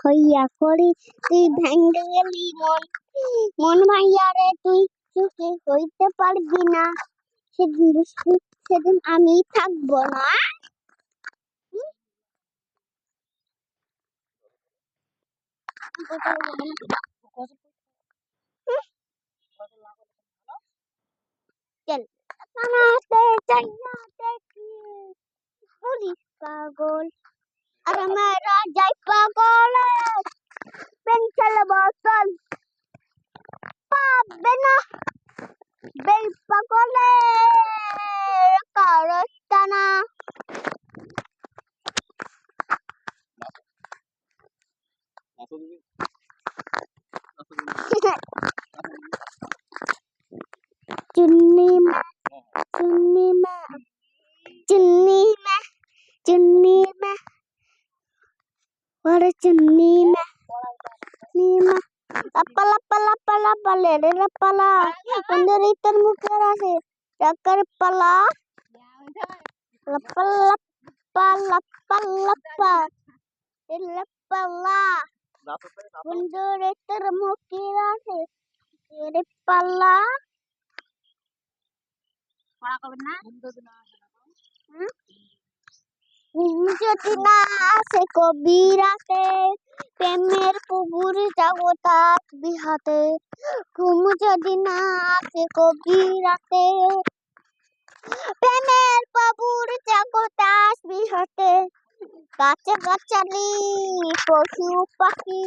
হইয়া করি তুই ভেঙ্গে গেলি মন। মন ভাইয়া রে, তুই সুখী হইতে পারবি না। সেদিন বুঝবি, সেদিন আমি থাকব না। পাগল। Aramera jaipa kole pencil botol pa bena jaipa kole karotana Chunni ma, chunni ma, chunni ma, chunni ma. Warajun lima. Lima. Lapala, pala, pala, pala, lera, pala. Undur itu muka rasi. Cakar pala. Lapala, pala, pala, pala. Lera, pala. Undur itu muka rasi. Lera, pala. Pala, kau benar? Undur benar. Hmm? যদি না আসে কবিরাতে, প্রেমের কুবুর যাব তাক বিহাতে। ঘুম যদি না আসে কবিরাতে, প্রেমের বাবুর যাব তাস বিহাতে। গাছে গাছালি, পশু পাখি